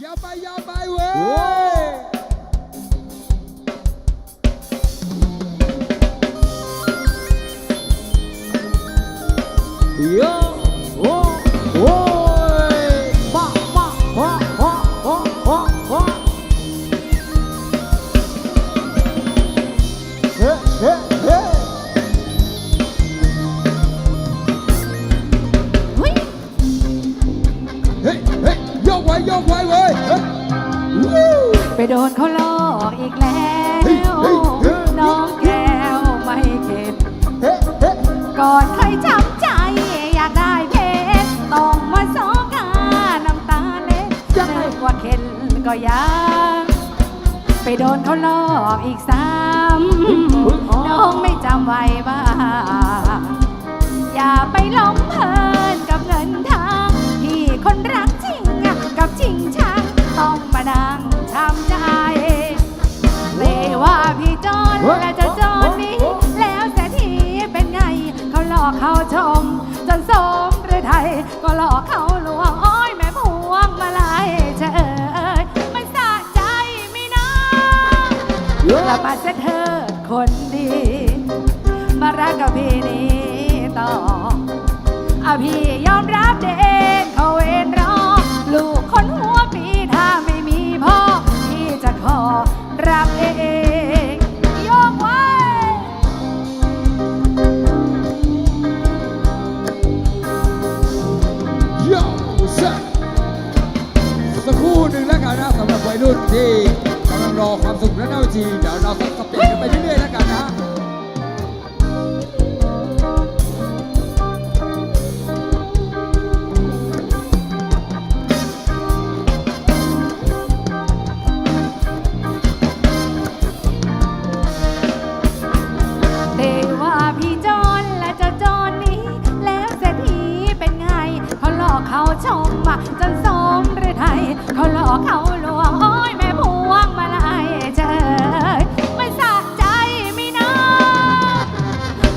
อย่าไป นเขาหลอกอีกแล้ว น้องแก้วไม่เข็ดก่อนเคยช้ำใจ อยากได้เพชรต้องมาสอกาน้ำตาเล็ดนึกว่าเข็นก็ยังไปโดนเขาหลอกอีกซ้ำน้องไม่จำไว้บ้างอย่าไปหลงเพลินกับเงินทางที่คนรักจริงกับจริงชัง และจะจอนนี้ แล้วแต่ทีเป็นไง เขาหลอกเขาชม จนสมหรือไทย ก็หลอกเขาลวงอ้อยแม่พวงมาลายเฉยมันสะใจไม่น้องกลับมาเสเธอคนดี มารักกับพี่นี้ต่ออะพี่ยอมรับเด็ ที่กำลังรอความสุขและเน่าจีเดี๋ยวเราก็สเปนกันไปเรื่อยๆแล้วกันนะเทว่าพี่จอนและเจ้าจอนนี้แล้วเศรษฐีเป็นไงขาหลอกเขาชมอะจนสมหรือไทยเขาหลอกเขา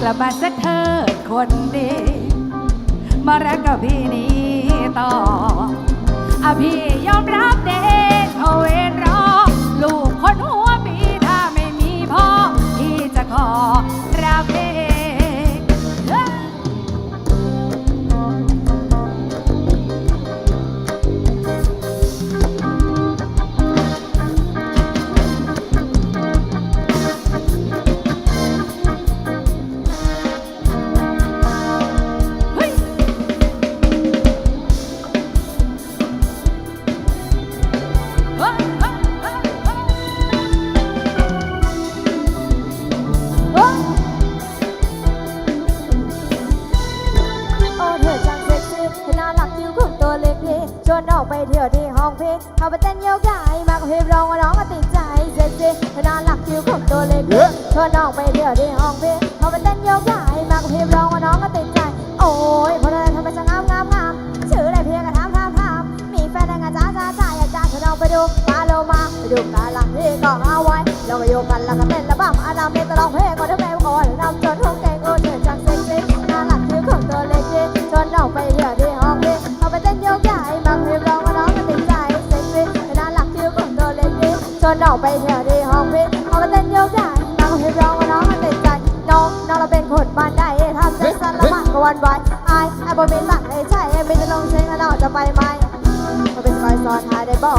กลับมาสักเธอคนดี มารักกับพี่นี้ต่ออะพี่ยอมรับเด็กเขาเวนรอ ลูกคนหัวปีถ้าไม่มีพ่อ พี่จะขอรับเอนไว้ไหวไอ้ไอ้บ่มีสั่งให้ใช่ไอ้ไม่จะลงเช็งแล้วน้องจะไปไหมมาเป็นคอยสอนหาได้บ่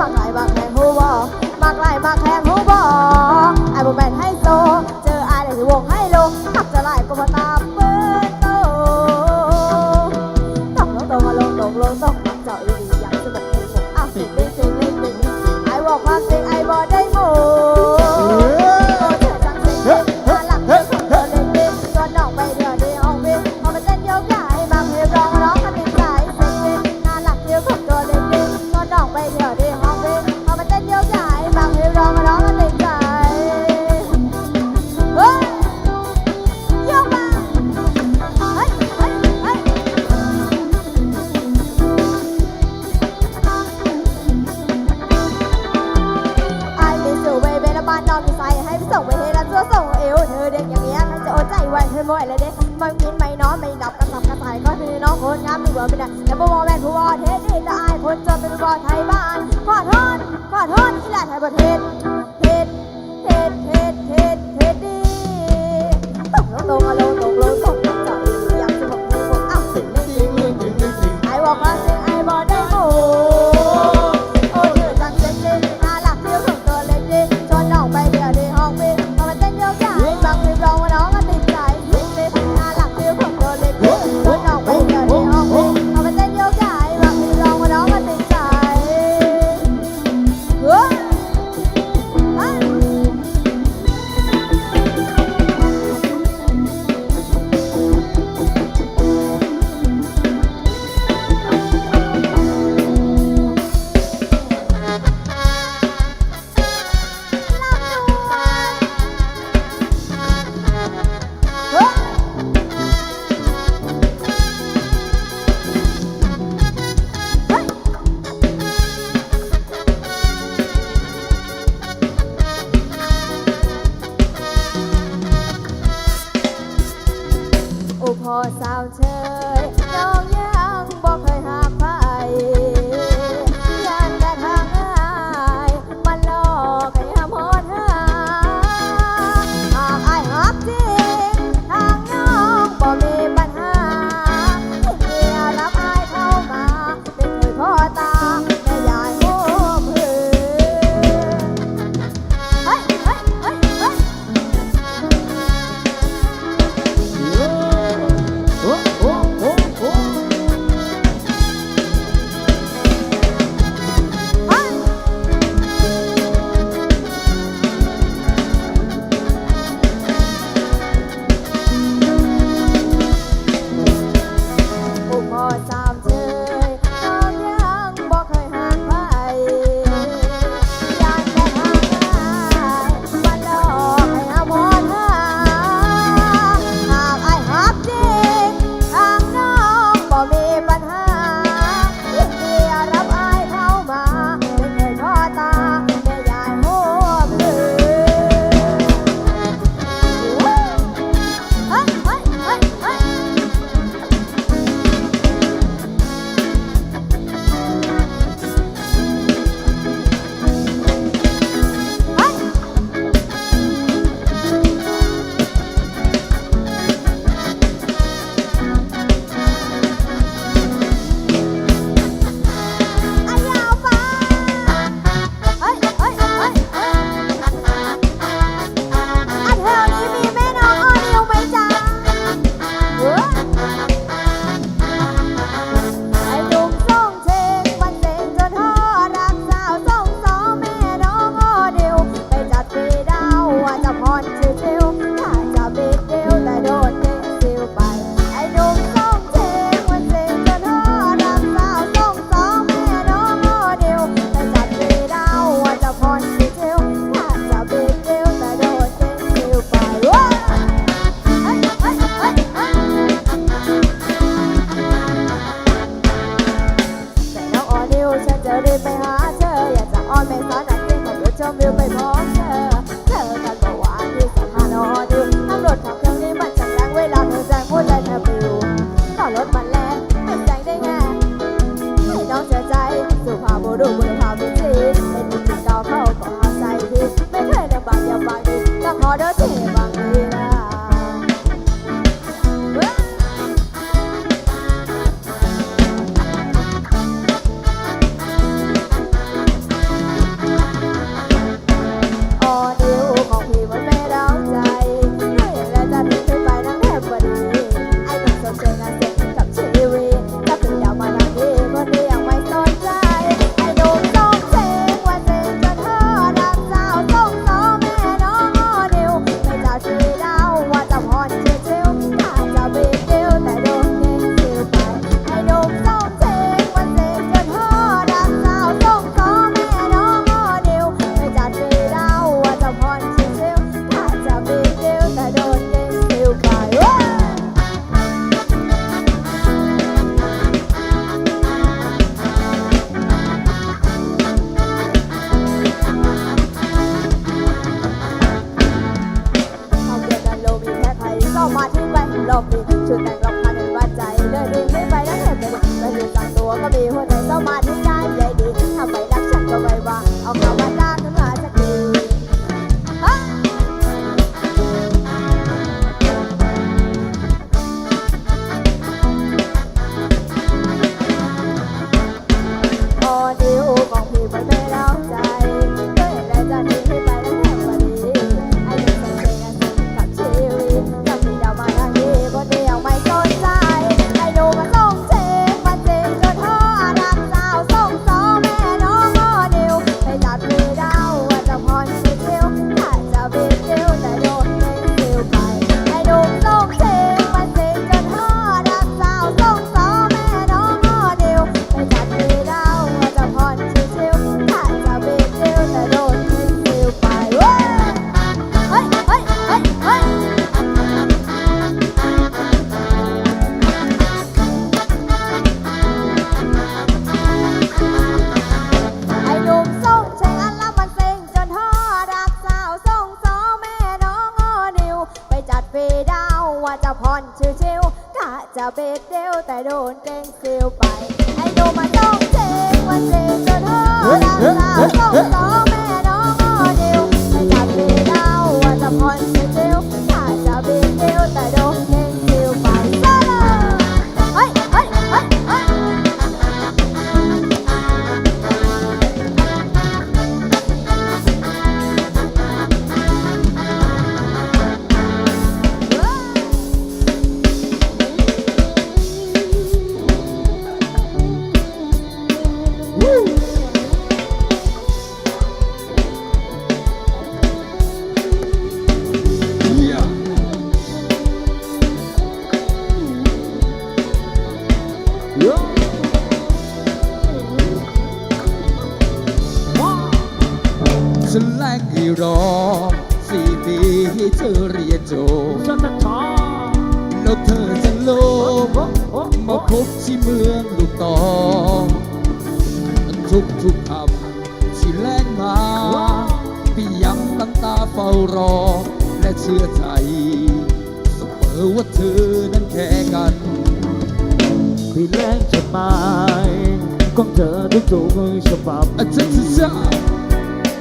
มักไหลมักแข่งหูบ่มักไหลมักแข่งหูบ่ไอ้บ่แม่นให้โตเจอไอายได้ที่วงให้ จะเบ็ดเดวแต่โดนเด้งซิวไปไอ้หนุ่มมันต้องเชงวันเซ็งจนห่อรักสาต้องต้องแม่น้องอ้อนิวไม่จัดฟีดาว่าจะพ่อน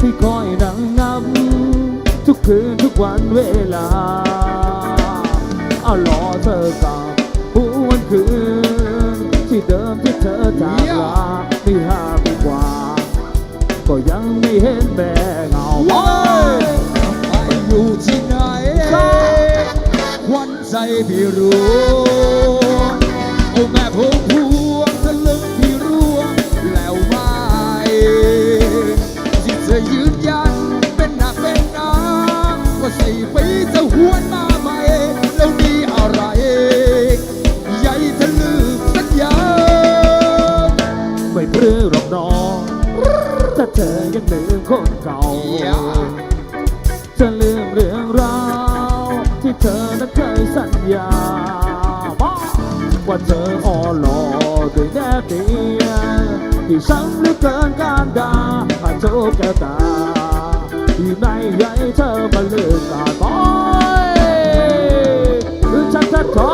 พี่คอยนั่งนับทุกคืนทุกวันเวลาเอารอเธอกลับผู้วันคืน ที่เดิมที่เธอจากลาไม่ห้าปีกว่า ก็ยังไม่เห็นแม่เงาว้ายไปอยู่ที่ไหนควันใจพี่รู้โอ้แม่พุ่มพว ว่าสี่ปีจะหวนมาใหม่แล้วนี่อะไรใหญ่ทะลึกสัญญาไม่ปลื้มหรอกน้องถ้าเธอยังลืมคนเก่าจะลืมเรื่องราวที่เธอนั้นเคยสัญญาบอกว่าเธออ่อนหล่อด้วยแนบเนียที่ฉันเหลือเกินการด่าหาโจกแก้วตา ในใหญ่เธอมาเลือกกาดบอยหรือฉันจะขอ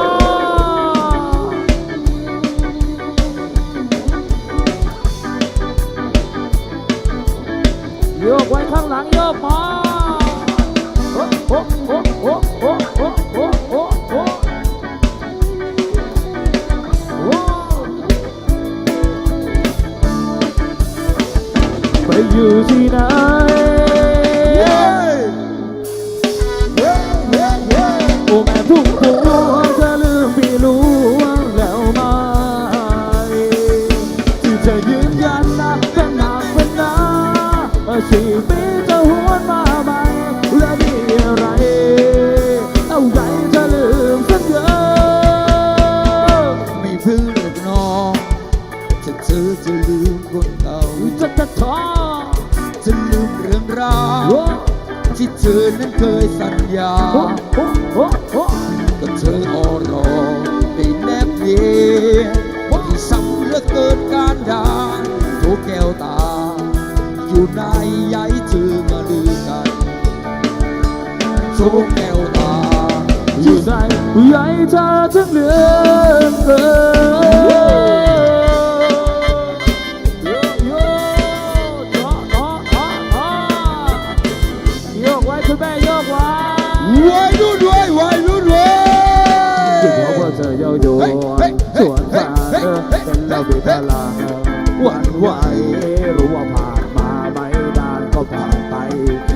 โยกไว้ข้างหลังโยกมาโอ้โอ้โอ้โอ้โอ้โอ้โอ้โอ้โอ้โอ้ไปอยู่ที่ไหนาก็เธออ่อนรอได้แนบเนียที่ซ้ำเหลือเกินการด่าทุกแก้วตา อยู่ในใยเธอมาลือกันทุกแก้วตา อยู่ในใหญ่เธอถึงเหลือเกิน ไหวรู้ว่าผ่านมาไม่นานก็ผ่านไป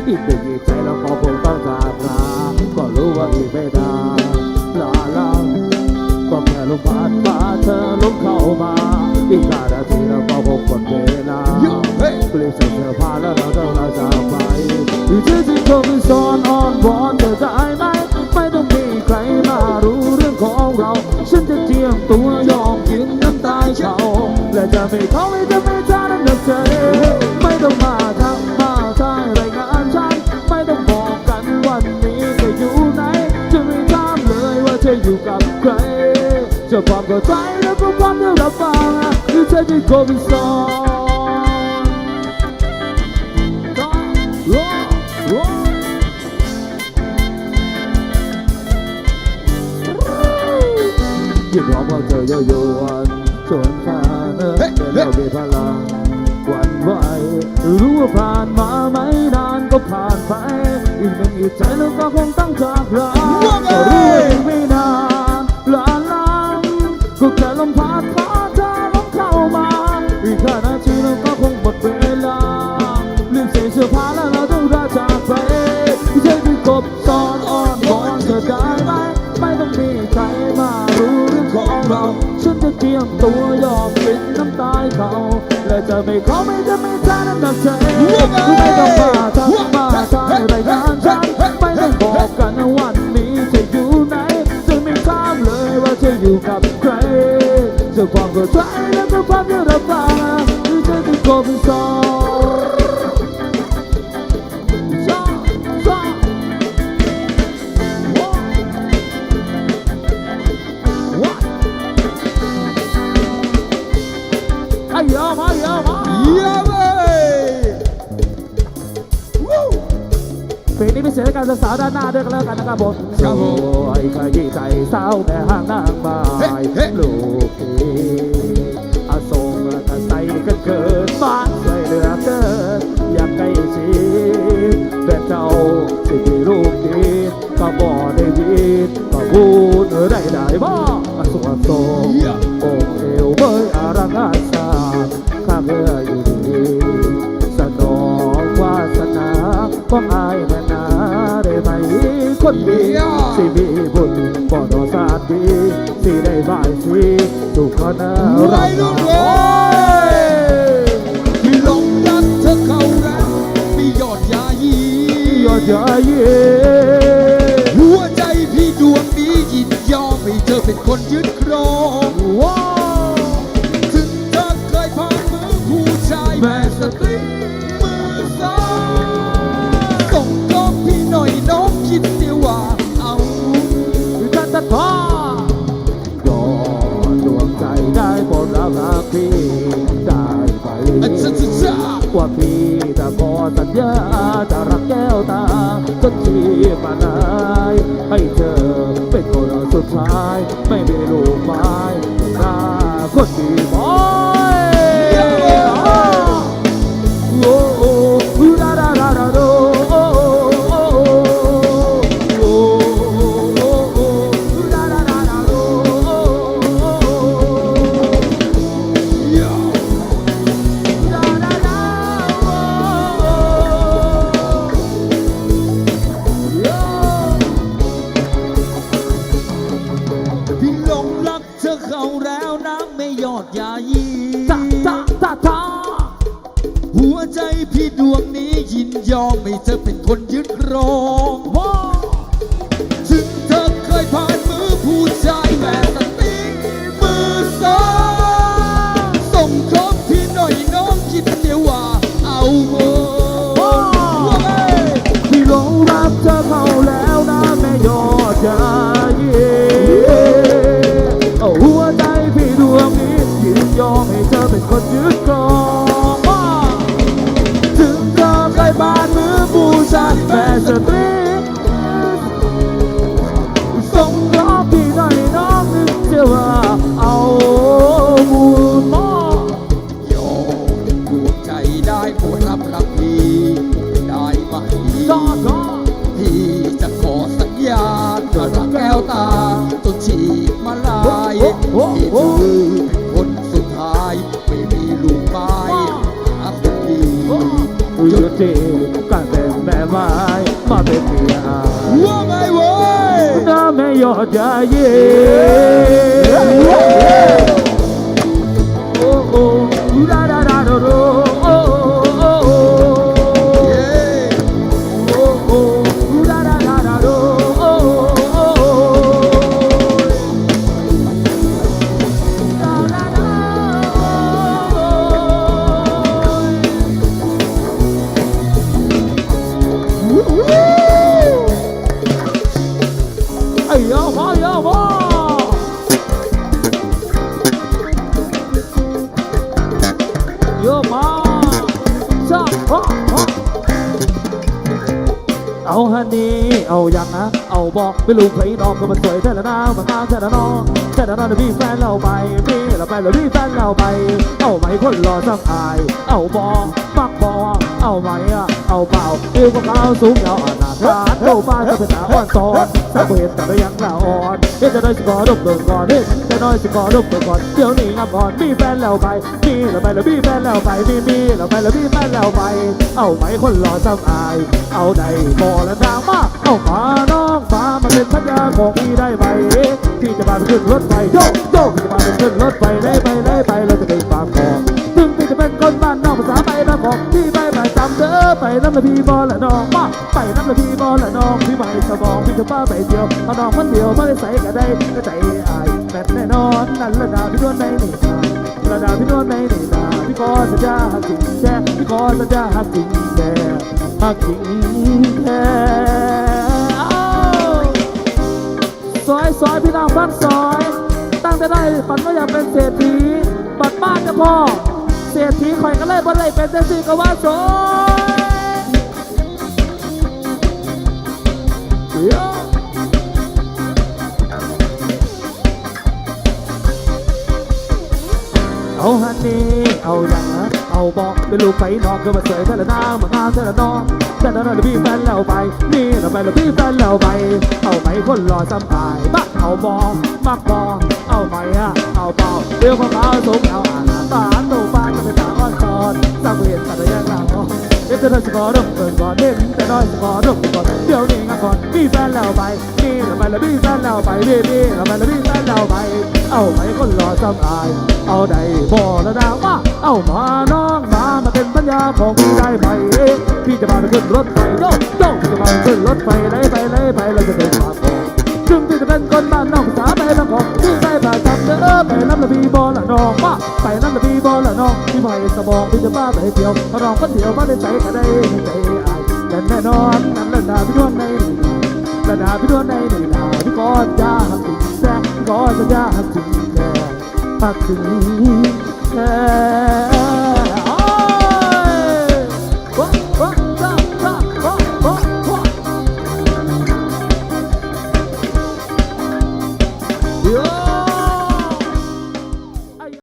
อีกหนึ่งอีกใจเราก็คงต้องจากลาก็รู้ว่าอีกไม่นานลาลาก็แค่ลมพัดพาเธอลมเข้ามาอีกห้านาทีเราก็คงหมดเวลาเปลี่ยนเสื้อผ้าแล้วเราต้องลาจากไปหรือที่ที่เขาเป็นซ้อนอ้อนวอนเธอได้ไหมไม่ต้องมีใครมารู้เรื่องของเรา ฉันจะเจียมตัว จะไม่เขาไม่จะไม่จ้าน้ำหนักใจไม่ต้องมาทำมาทายรายงานฉัน ไม่ต้องบอกกันวันนี้เธอยู่ไหน จะไม่ถามเลยว่าเธออยู่กับใคร จะความเข้าใจและก็ความที่รับฟังหรือเธอจะโกเป็นสองยิ่งรองว่าเธอเยาโยนส่วนฟ้าเนอแต่เรา มีพลังหวั่นไหวรู้ว่าผ่านมาไม่นานก็ผ่านไป อีกหนึ่งอีกใจแล้วก็คงต้องจากลา จะไม่ขอไม่จะไม่ทาน้ำหนักใจไม่ต้องมาทำมาทายรายงานฉันไม่ต้องบอกกันวันนี้จะอยู่ไหนจะไม่ถามเลยว่าจะอยู่กับใครจะความเข้าใจและจะความที่รับฟังหรือจะติดโกเป็นสอง เยี่ยมเว้ยวู้ปีนี้พิเศษการศึกษาด้านหน้าด้วยกันแล้วกันนะครับผมครับผมโอ้ยขยี้ใจสาวแม่ห้างนางไม้ลูกพี่อาทรงกระใสกันเกินบ้านสวยเหลือเกินอยากใกล้ชิดแบบเจ้าสิมีลูกดีก็บ่ได้ดีก็พูดได้ได้บ่สวดทร ของอายแม่นาได้ไหมคนดีสิมีบุญบ่ดอสาดดีสิได้บายสีทุกคนน่ารัวักยรุ่นเว้ยที่หลงรักเธอเข้ารักมียอดยายียอดยาเย่หัวใจพี่ดวงนี้ยินยอมให้เธอเป็นคนยึดครองว้าวถึง ว่าพี่จะขอสัญญาจะรักแก้วตาจนชีพมานายให้เธอเป็นคนสุดท้าย ไม่มีลูกไม้หน้าคนดีบอย ใจพี่ดวงนี้ยินยอมให้เธอเป็นคนยึดครอง ม่ย ไม่รู้ใครดอกก็มันสวยแท้ละนะมันงามแท้ละน้องแท้ละน้องมีแฟนเราไปมีเราไปแล้วมีแฟนเราไป เอาไหมคนรอสักอาย เอาบอกมักบอกเอาไหมอะเอาเปล่าเอวก็ขาวสูงยาวอนาคตโตบ้านก็เป็นหาอ่อนตอนสาวเห็นแต่ก็ยังละอ่อนเห็นจะได้สกอร์ดบิ่งก่อนเห็นจะน้อยสกอร์ดบิ่งก่อนเดี๋ยวนี้งับก่อนมีแฟนแล้วไปมีเราไปแล้วมีแฟนแล้วไปมีมีเราไปแล้วมีแฟนแล้วไป เอาไหมคนรอสักอาย เอาใดบอและนางมาเอามาน้องมามา เป็นพันยาของพี่ได้ไหมพี่จะพาไปขึ้นรถไฟโยกโยกพี่จะพาไปขึ้นรถไฟเลยไปเลยไปเราจะไปฝากของถึงพี่จะเป็นคนบ้านนอกภาษาไปนะของพี่ไปไประจำเด้อไปน้ำละพี่บอลละน้องมาไปน้ำละพี่บอลละน้องพี่ไปสมองพี่จะป้าไปเที่ยวเอาน้องคนเดียวไม่ได้ใส่ก็ได้ก็ใจอายแม่นแน่นอนนั่นระดาพี่ดวนในนี่นาระดาพี่ดวนในนี่นาพี่กอสัญญาหักจริงแช่พี่กอสัญญาหักจริงแช่หักจริงแท้ ซอยซอยพี่น้องฟังซอย ตั้งแต่ได้ฝันว่าอยากเป็นเศรษฐีบัดบ้านจะพอเศรษฐีข่อยก็เลยบ่ได้เป็นเศรษฐีก็ว่าซอยเดี๋ยวเอาฮันนี่เอาอย่าง เอาบอกเป็นลูกไฟนอกก็มาเสยแต่ละนางมางามแต่ละนองแต่ละน้องพี่แฟนแล้วไป นี่เราไปแล้วพี่แฟนแล้วไป เอาไหมคนรอซ้ำอายมาเอาบอกมักบอกเอาไหมอะเอาเปล่าเรื่องของเขาสูงเอาอ่านตาโตบ้านก็เป็นตาอ่อนตอนสร้างเวียนแต่ละยังหลังเด็กจะได้สกอร์ดมเกินก่อนเด็กจะน้อยสกอร์ดมก่อนเดี๋ยวนี้งัก่อนมีแฟนแล้วไปนี่เราไปแล้วมีแฟนแล้วไปนี่นี่เราไปแล้วมีแฟนแล้วไป เอาไหมคนรอซ้ำอาย เอาได้บ่แล้วนะว่า เอามาน้องมามาเป็นปัญญาของพี่ได้ไหมพี่จะพาไปขึ้นรถไฟโยกโยกจะพาขึ้นรถไฟเลยไปเลยไปเราจะเดินทางถึงพี่จะเป็นคนบ้านนอกภาไปน้ำของพี่ได้ประจำเด้อไปน้ำละพี่บอละน้องมาไปน้ำละพี่บอละน้องพี่ไม่สมองพี่จะบ้าไปเที่ยวพอน้องคนเดียวมาได้ใจก็ได้ใจอายแต่แน่นอนนั่นแหละดาพี่ดวงในระดาพี่ดวงในนี่นาพี่กอนยาหักจริงแซ่พี่กอนจะยาหักจริงแซ่ปักถึง แท้